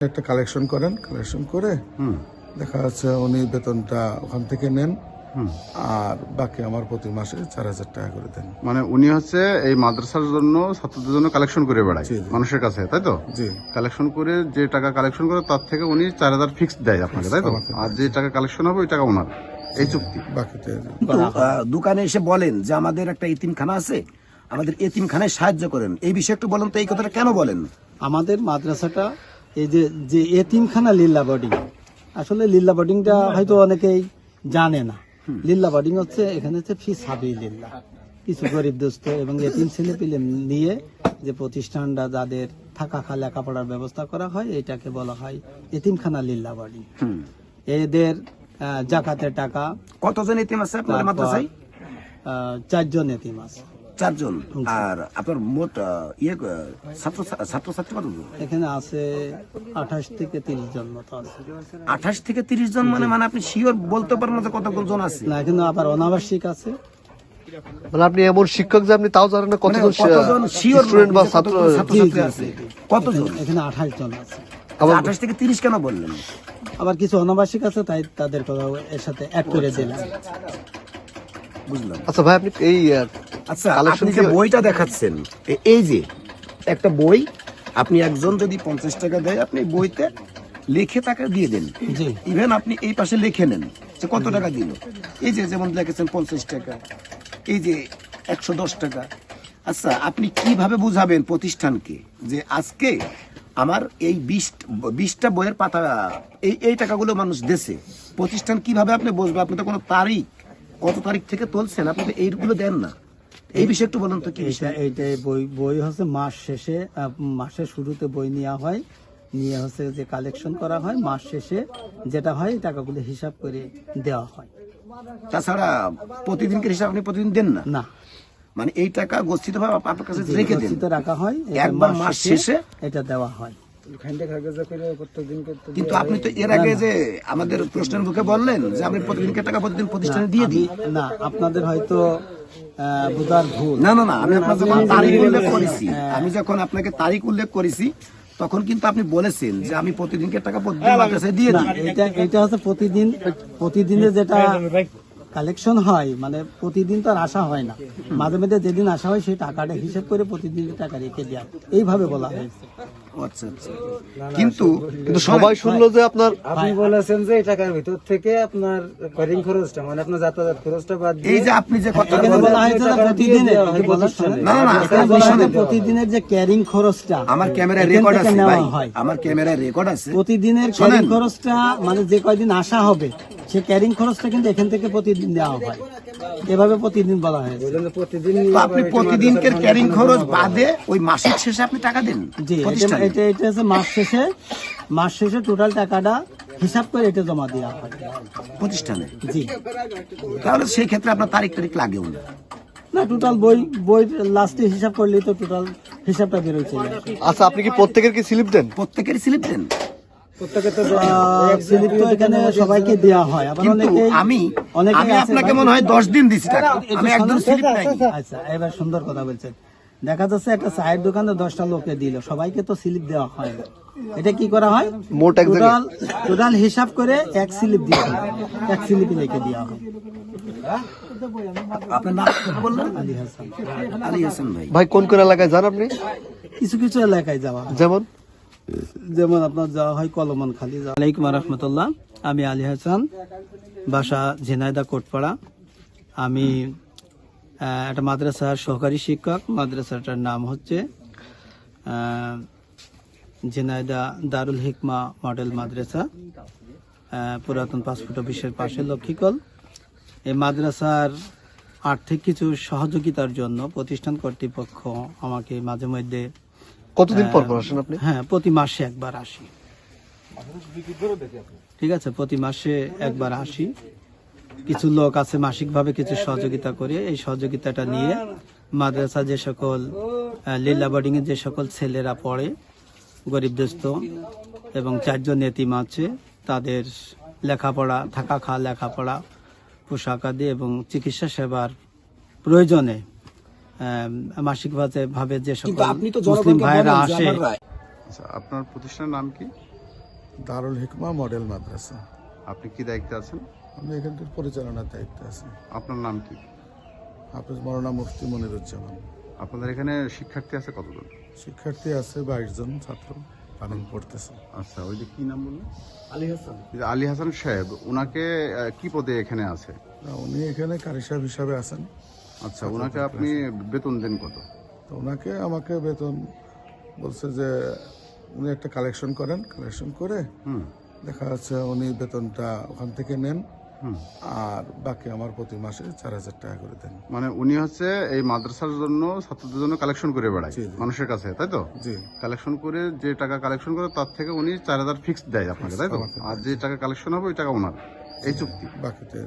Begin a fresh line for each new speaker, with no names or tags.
একটা কালেকশন করেন কালেকশন করে দেখা যাচ্ছে উনি বেতনটা ওখান থেকে নেন আর বাকি আমার প্রতি মাসে চার হাজার টাকা করে দেন।
মানে উনি হচ্ছে এই মাদ্রাসার জন্য ছাত্রদের জন্য কালেকশন করে বেড়ায়। মানুষের কাছে তাই তো?
জি।
কালেকশন করে যে টাকা কালেকশন করে তার থেকে উনি চার হাজার ফিক্স দেয় আপনাকে তাই তো? আর যে টাকা কালেকশন হবে ওই টাকা ওনার এই চুক্তি।
বাকিতে
দোকানে এসে বলেন যে আমাদের একটা এতিমখানা আছে আমাদের এতিমখানায় সাহায্য করেন। এই বিষয়ে একটু বলেন তো এই কথাটা কেন বলেন?
আমাদের মাদ্রাসাটা এই যে যে এতিমখানা লিল্লা বোর্ডিং আসলে লিল্লা বোর্ডিংটা হয়তো অনেকেই জানে না। লিল্লা বোর্ডিং হচ্ছে এখানে হচ্ছে ফি সাবি লিল্লা কিছু গরিব দোস্ত এবং এতিম ছেলে পেলে নিয়ে যে প্রতিষ্ঠানটা যাদের থাকা খা লেখাপড়ার ব্যবস্থা করা হয় এটাকে বলা হয় এতিমখানা লিল্লা বোর্ডিং এদের জাকাতের টাকা
কতজন এতিম আছে আপনার মাদ্রাসায়?
চারজন এতিম আছে।
চারজন। আর আপনার মোট ইয়ে ছাত্র ছাত্র ছাত্রী কতজন?
এখানে আছে আঠাশ থেকে তিরিশ জন মতো আছে।
আঠাশ থেকে তিরিশ জন মানে মানে আপনি শিওর বলতে পারেন না যে কতজন জন আছে।
না এখানে আবার অনাবাসিক আছে।
মানে আপনি এমন শিক্ষক যে আপনি তাও জানেন না
মানে
কতজন স্টুডেন্ট বা ছাত্র
ছাত্রছাত্রী আছে? কতজন?
এখানে আঠাশ জন আছে।
আঠাশ থেকে তিরিশ কেন বললেন?
আবার কিছু অনাবাসিক আছে তাই তাদের কথা এর সাথে অ্যাড করে দিলাম।
বুঝলাম।
আচ্ছা ভাই আপনি এই
আচ্ছা আপনি যে বইটা দেখাচ্ছেন এই যে একটা বই আপনি একজন যদি পঞ্চাশ টাকা দেয় আপনি বইতে লিখে টাকা দিয়ে দেন। ইভেন আপনি এই পাশে লিখে নেন যে কত টাকা দিল। এই যে যেমন লিখেছেন পঞ্চাশ টাকা এই যে একশো দশ টাকা। আচ্ছা আপনি কীভাবে বুঝাবেন প্রতিষ্ঠানকে যে আজকে আমার এই বিশ বিশটা বইয়ের পাতা এই এই টাকাগুলো মানুষ দেশে প্রতিষ্ঠান কীভাবে আপনি বুঝবে? আপনি তো কোনো তারিখ কত তারিখ থেকে তুলছেন? আপনি তো এইগুলো দেন না। এই বিষয়ে একটু বলুন তো কি
এইটা
বিষয়?
এইটা বই বই হচ্ছে মাস শেষে মাসের শুরুতে বই নেওয়া হয়। নিয়ে হচ্ছে যে কালেকশন করা হয় মাস শেষে যেটা হয় টাকাগুলো হিসাব করে দেওয়া হয়।
তাছাড়া প্রতিদিনকে হিসাব আপনি প্রতিদিন দেন না?
না।
মানে এই টাকা গচ্ছিত ভাবে আপনার কাছে রেখে দেন?
গচ্ছিত রাখা হয়
একবার মাস শেষে
এটা দেওয়া হয়।
কিন্তু আপনি তো এর আগে যে আমাদের প্রশ্নের মুখে বললেন যে আপনি প্রতিদিনকে টাকা প্রতিদিন প্রতিষ্ঠানে দিয়ে দিই
না আপনাদের হয়তো বোঝার ভুল।
না না না আমি আপনার যখন তারিখ উল্লেখ করেছি আমি যখন আপনাকে তারিখ উল্লেখ করেছি তখন কিন্তু আপনি বলেছেন যে আমি প্রতিদিনকে টাকা প্রতিদিন মাদ্রাসায় দিয়ে দিই।
এটা এটা হচ্ছে প্রতিদিন প্রতিদিনে যেটা কালেকশন হয় মানে প্রতিদিন তো আর আসা হয় না। মাঝে মাঝে যেদিন আসা হয় সেই টাকাটা হিসেব করে প্রতিদিন টাকা রেখে দেওয়া। এইভাবে বলা হয়েছে।
আচ্ছা আচ্ছা। কিন্তু
কিন্তু সবাই শুনলো যে আপনার
আপনি বলেছেন যে এই টাকার ভিতর থেকে আপনার ক্যারিং খরচটা মানে আপনার যাতায়াত খরচটা বাদ দিয়ে
এই যে আপনি যে কথা
বলা হয়েছে প্রতিদিনের।
না, না, না,
এখানে প্রতিদিনের যে ক্যারিং খরচটা
আমার ক্যামেরায় রেকর্ড আছে ভাই। আমার ক্যামেরায় রেকর্ড আছে।
প্রতিদিনের। ক্যারিং খরচটা মানে যে কয়দিন আসা হবে সে ক্যারিং খরচটা কিন্তু এখান থেকে প্রতিদিন দেওয়া হয়। এভাবে প্রতিদিন বলা হয়েছে।
প্রতিদিন
আপনি প্রতিদিনকে ক্যারিং খরচ বাদে ওই মাসিক শেষে আপনি টাকা দেন
জি এটা এটা এটা হচ্ছে মাস শেষে মাস শেষে টোটাল টাকাটা হিসাব করে এটা জমা দেওয়া হয়।
প্রতিষ্ঠানে?
জি।
তাহলে সেই ক্ষেত্রে আপনার তারিখ তারিখ লাগেও না?
না টোটাল বই বই লাস্টে হিসাব করলেই তো টোটাল হিসাবটা বেরোয়
আচ্ছা আপনি কি প্রত্যেকের কি স্লিপ দেন?
প্রত্যেকের স্লিপ দেন?
এখানে সবাইকে দেওয়া হয়। আবার অনেকে
আমি
অনেকে
আপনাকে মনে হয় দশ দিন দিছি টাকা আমি একদম স্লিপ নাই
আচ্ছা এবার সুন্দর কথা বলছেন। দেখা যাচ্ছে একটা চায়ের দোকানে দশটা লোকে দিল। সবাইকে তো স্লিপ দেওয়া হয়। না এটা কি করা হয়?
মোট এক
টোটাল টোটাল হিসাব করে এক স্লিপ দিয়ে এক স্লিপে লিখে দেওয়া হয়।
আপনার নাম বললেন?
আলী হাসান।
আলী হাসান ভাই।
ভাই কোন কোন এলাকায় যান আপনি?
কিছু কিছু এলাকায় যাওয়া
যেমন?
যেমন আপনার যাওয়া হয় কলমন খালি আলাইকুম রহমতুল্লাহ আমি আলী হাসান, বাসা ঝিনাইদা কোটপাড়া। আমি একটা মাদ্রাসার সহকারী শিক্ষক। মাদ্রাসাটার নাম হচ্ছে ঝিনাইদা দারুল হিকমা মডেল মাদ্রাসা। পুরাতন পাসপোর্ট অফিসের পাশে লক্ষ্মীকল। এই মাদ্রাসার আর্থিক কিছু সহযোগিতার জন্য প্রতিষ্ঠান কর্তৃপক্ষ আমাকে মাঝে মধ্যে
কতদিন পর পর আসেন আপনি?
হ্যাঁ প্রতি মাসে একবার আসি। ঠিক আছে প্রতি মাসে একবার আসি। কিছু লোক আছে মাসিকভাবে কিছু সহযোগিতা করে। এই সহযোগিতাটা নিয়ে মাদ্রাসা যে সকল লীলা বোর্ডিং এ যে সকল ছেলেরা পড়ে গরিব দোস্ত এবং চারজন এতিম আছে তাদের লেখাপড়া থাকা খাওয়া লেখাপড়া পোশাক আদি এবং চিকিৎসা সেবার প্রয়োজনে মাসিকভাবে ভাবে যে সকল
আপনি
মুসলিম ভাইয়েরা আসে।
আচ্ছা আপনার প্রতিষ্ঠানের নাম কি?
দারুল হিকমা মডেল মাদ্রাসা।
আপনি কি দায়িত্বে আছেন?
আমি এখানকার পরিচালনার দায়িত্বে আছি।
আপনার নাম কি?
হাফিজ মৌলানা মুফতি মনিরুজ্জামান।
আপনাদের এখানে শিক্ষার্থী আছে কতজন?
শিক্ষার্থী আছে বাইশ জন ছাত্র পালন পড়তেছে।
আচ্ছা ওই যে কি নাম বললেন?
আলী হাসান।
আলী হাসান সাহেব ওনাকে কি পদে এখানে আছে?
উনি এখানে কারি সাহেব হিসাবে আছেন।
আচ্ছা ওনাকে আপনি বেতন দেন কত?
তো ওনাকে আমাকে বেতন বলছে যে উনি একটা কালেকশন করেন কালেকশন করে
হুম।
দেখা যাচ্ছে উনি বেতনটা ওখান থেকে নেন
হুম।
আর বাকি আমার প্রতি মাসে চার হাজার টাকা করে দেন।
মানে উনি হচ্ছে এই মাদ্রাসার জন্য ছাত্রদের জন্য কালেকশন করে বেড়ায়। মানুষের কাছে তাই তো?
জি।
কালেকশন করে যে টাকা কালেকশন করে তার থেকে উনি চার হাজার ফিক্সড দেয় আপনাকে তাই তো? আর যে টাকা কালেকশন হবে ওই টাকা ওনার এই চুক্তি।
বাকিতে